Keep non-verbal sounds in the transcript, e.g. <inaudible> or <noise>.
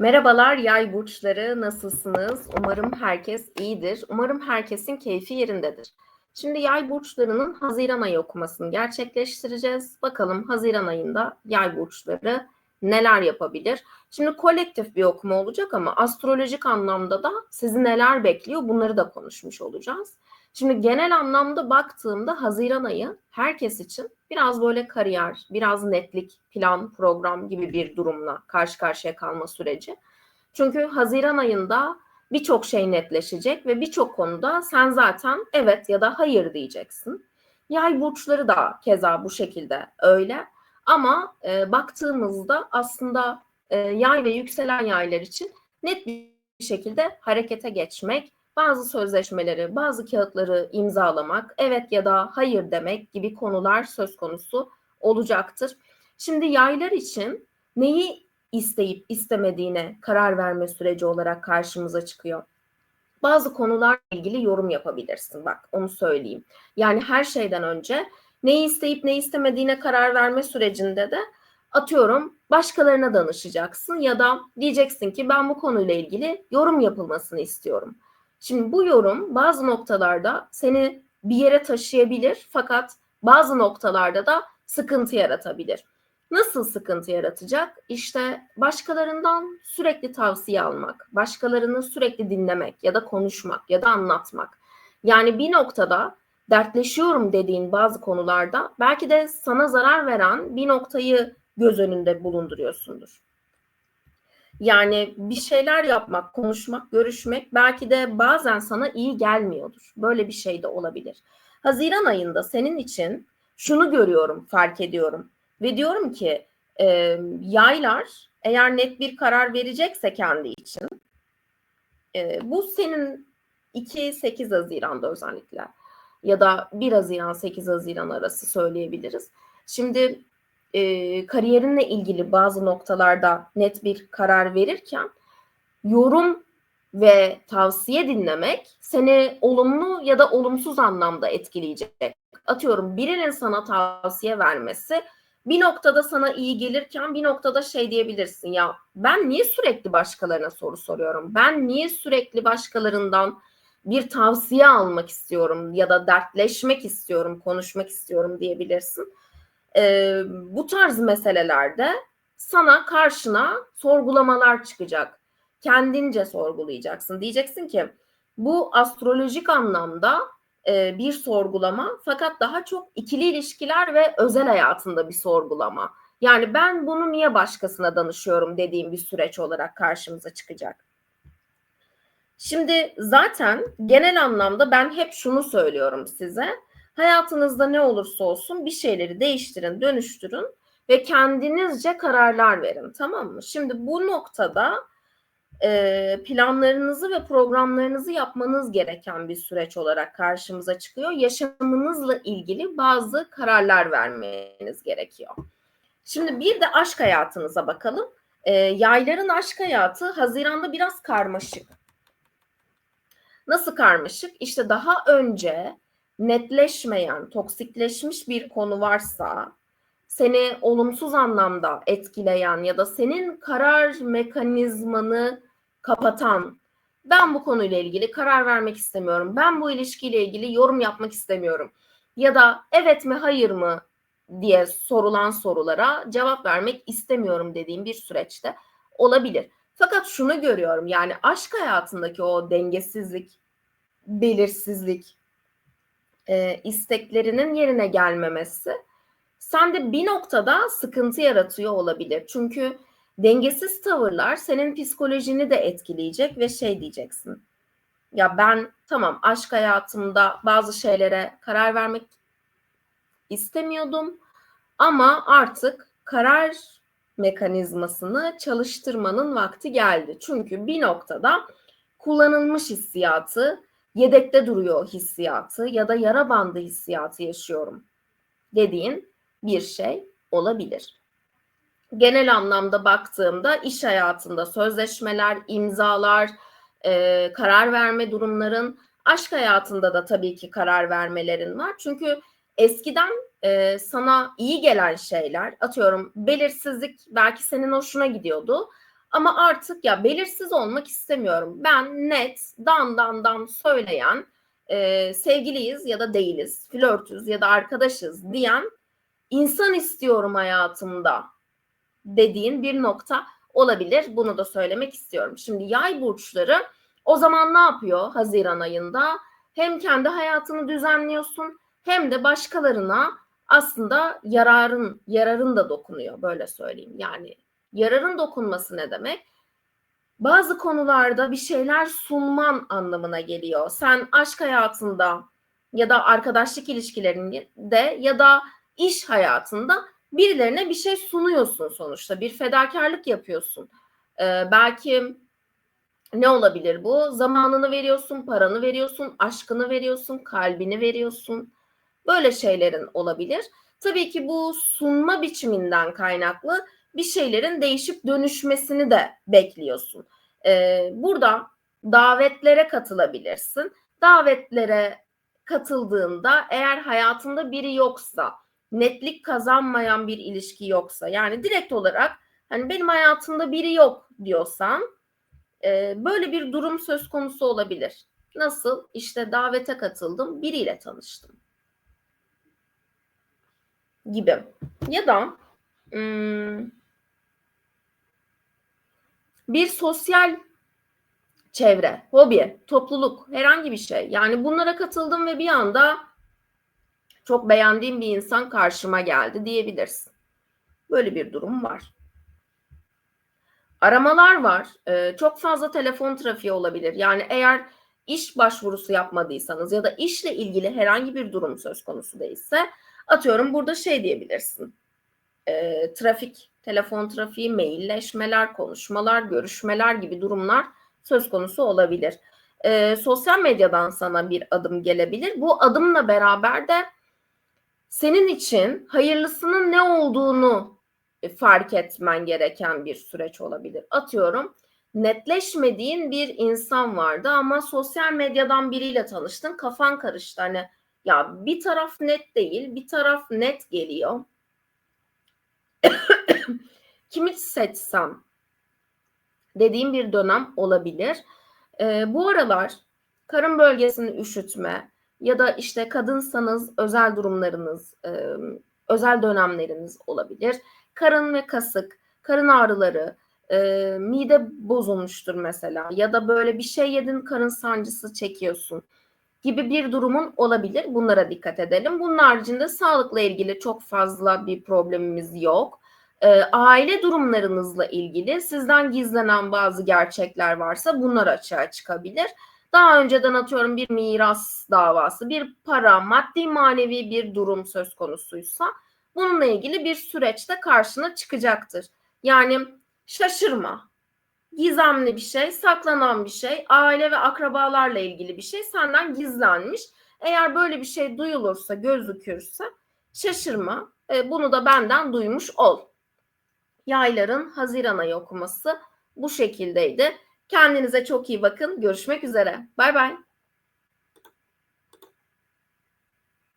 Merhabalar yay burçları nasılsınız? Umarım herkes iyidir. Umarım herkesin keyfi yerindedir. Şimdi yay burçlarının Haziran ayı okumasını gerçekleştireceğiz. Bakalım Haziran ayında yay burçları neler yapabilir? Şimdi kolektif bir okuma olacak ama astrolojik anlamda da sizi neler bekliyor bunları da konuşmuş olacağız. Şimdi genel anlamda baktığımda Haziran ayı herkes için biraz böyle kariyer, biraz netlik, plan, program gibi bir durumla karşı karşıya kalma süreci. Çünkü Haziran ayında birçok şey netleşecek ve birçok konuda sen zaten evet ya da hayır diyeceksin. Yay burçları da keza bu şekilde öyle. Ama e, baktığımızda aslında e, yay ve yükselen yaylar için net bir şekilde harekete geçmek, bazı sözleşmeleri, bazı kağıtları imzalamak, evet ya da hayır demek gibi konular söz konusu olacaktır. Şimdi yaylar için neyi isteyip istemediğine karar verme süreci olarak karşımıza çıkıyor. Bazı konularla ilgili yorum yapabilirsin bak onu söyleyeyim. Yani her şeyden önce neyi isteyip ne istemediğine karar verme sürecinde de atıyorum başkalarına danışacaksın ya da diyeceksin ki ben bu konuyla ilgili yorum yapılmasını istiyorum. Şimdi bu yorum bazı noktalarda seni bir yere taşıyabilir fakat bazı noktalarda da sıkıntı yaratabilir. Nasıl sıkıntı yaratacak? İşte başkalarından sürekli tavsiye almak, başkalarını sürekli dinlemek ya da konuşmak ya da anlatmak. Yani bir noktada dertleşiyorum dediğin bazı konularda belki de sana zarar veren bir noktayı göz önünde bulunduruyorsundur. Yani bir şeyler yapmak, konuşmak, görüşmek belki de bazen sana iyi gelmiyordur. Böyle bir şey de olabilir. Haziran ayında senin için şunu görüyorum, fark ediyorum ve diyorum ki e, yaylar eğer net bir karar verecekse kendi için e, bu senin 2-8 Haziran'da özellikle ya da 1 Haziran 8 Haziran arası söyleyebiliriz. Şimdi e, kariyerinle ilgili bazı noktalarda net bir karar verirken yorum ve tavsiye dinlemek seni olumlu ya da olumsuz anlamda etkileyecek. Atıyorum birinin sana tavsiye vermesi bir noktada sana iyi gelirken bir noktada şey diyebilirsin ya ben niye sürekli başkalarına soru soruyorum? Ben niye sürekli başkalarından bir tavsiye almak istiyorum ya da dertleşmek istiyorum, konuşmak istiyorum diyebilirsin e, bu tarz meselelerde sana karşına sorgulamalar çıkacak. Kendince sorgulayacaksın. Diyeceksin ki bu astrolojik anlamda e, bir sorgulama fakat daha çok ikili ilişkiler ve özel hayatında bir sorgulama. Yani ben bunu niye başkasına danışıyorum dediğim bir süreç olarak karşımıza çıkacak. Şimdi zaten genel anlamda ben hep şunu söylüyorum size Hayatınızda ne olursa olsun bir şeyleri değiştirin, dönüştürün ve kendinizce kararlar verin. Tamam mı? Şimdi bu noktada e, planlarınızı ve programlarınızı yapmanız gereken bir süreç olarak karşımıza çıkıyor. Yaşamınızla ilgili bazı kararlar vermeniz gerekiyor. Şimdi bir de aşk hayatınıza bakalım. E, yayların aşk hayatı Haziran'da biraz karmaşık. Nasıl karmaşık? İşte daha önce netleşmeyen, toksikleşmiş bir konu varsa, seni olumsuz anlamda etkileyen ya da senin karar mekanizmanı kapatan, ben bu konuyla ilgili karar vermek istemiyorum, ben bu ilişkiyle ilgili yorum yapmak istemiyorum ya da evet mi hayır mı diye sorulan sorulara cevap vermek istemiyorum dediğim bir süreçte olabilir. Fakat şunu görüyorum yani aşk hayatındaki o dengesizlik, belirsizlik, e, isteklerinin yerine gelmemesi sende bir noktada sıkıntı yaratıyor olabilir. Çünkü dengesiz tavırlar senin psikolojini de etkileyecek ve şey diyeceksin. Ya ben tamam aşk hayatımda bazı şeylere karar vermek istemiyordum ama artık karar mekanizmasını çalıştırmanın vakti geldi. Çünkü bir noktada kullanılmış hissiyatı yedekte duruyor hissiyatı ya da yara bandı hissiyatı yaşıyorum dediğin bir şey olabilir. Genel anlamda baktığımda iş hayatında sözleşmeler, imzalar, e, karar verme durumların, aşk hayatında da tabii ki karar vermelerin var. Çünkü eskiden e, sana iyi gelen şeyler, atıyorum belirsizlik belki senin hoşuna gidiyordu. Ama artık ya belirsiz olmak istemiyorum. Ben net dan dan dan söyleyen e, sevgiliyiz ya da değiliz, flörtüz ya da arkadaşız diyen insan istiyorum hayatımda dediğin bir nokta olabilir. Bunu da söylemek istiyorum. Şimdi yay burçları o zaman ne yapıyor Haziran ayında? Hem kendi hayatını düzenliyorsun hem de başkalarına aslında yararın yararın da dokunuyor böyle söyleyeyim. Yani yararın dokunması ne demek? Bazı konularda bir şeyler sunman anlamına geliyor. Sen aşk hayatında ya da arkadaşlık ilişkilerinde ya da iş hayatında birilerine bir şey sunuyorsun sonuçta. Bir fedakarlık yapıyorsun. Ee, belki ne olabilir bu? Zamanını veriyorsun, paranı veriyorsun, aşkını veriyorsun, kalbini veriyorsun. Böyle şeylerin olabilir. Tabii ki bu sunma biçiminden kaynaklı bir şeylerin değişip dönüşmesini de bekliyorsun. Ee, burada davetlere katılabilirsin. Davetlere katıldığında eğer hayatında biri yoksa, netlik kazanmayan bir ilişki yoksa, yani direkt olarak hani benim hayatımda biri yok diyorsan e, böyle bir durum söz konusu olabilir. Nasıl? İşte davete katıldım, biriyle tanıştım gibi. Ya da hmm, bir sosyal çevre, hobi, topluluk, herhangi bir şey. Yani bunlara katıldım ve bir anda çok beğendiğim bir insan karşıma geldi diyebilirsin. Böyle bir durum var. Aramalar var. Ee, çok fazla telefon trafiği olabilir. Yani eğer iş başvurusu yapmadıysanız ya da işle ilgili herhangi bir durum söz konusu değilse atıyorum burada şey diyebilirsin. Ee, trafik, telefon trafiği, mailleşmeler, konuşmalar, görüşmeler gibi durumlar söz konusu olabilir. Ee, sosyal medyadan sana bir adım gelebilir. Bu adımla beraber de senin için hayırlısının ne olduğunu fark etmen gereken bir süreç olabilir. Atıyorum netleşmediğin bir insan vardı ama sosyal medyadan biriyle tanıştın kafan karıştı hani ya bir taraf net değil bir taraf net geliyor. <coughs> Kimi seçsem dediğim bir dönem olabilir. Ee, bu aralar karın bölgesini üşütme ya da işte kadınsanız özel durumlarınız, e, özel dönemleriniz olabilir karın ve kasık, karın ağrıları, e, mide bozulmuştur mesela ya da böyle bir şey yedin karın sancısı çekiyorsun gibi bir durumun olabilir. Bunlara dikkat edelim. Bunun haricinde sağlıkla ilgili çok fazla bir problemimiz yok. E, aile durumlarınızla ilgili sizden gizlenen bazı gerçekler varsa bunlar açığa çıkabilir. Daha önceden atıyorum bir miras davası, bir para, maddi manevi bir durum söz konusuysa bununla ilgili bir süreçte karşına çıkacaktır. Yani şaşırma. Gizemli bir şey, saklanan bir şey, aile ve akrabalarla ilgili bir şey senden gizlenmiş. Eğer böyle bir şey duyulursa, gözükürse şaşırma. E, bunu da benden duymuş ol. Yayların Haziran ayı okuması bu şekildeydi. Kendinize çok iyi bakın. Görüşmek üzere. Bay bay.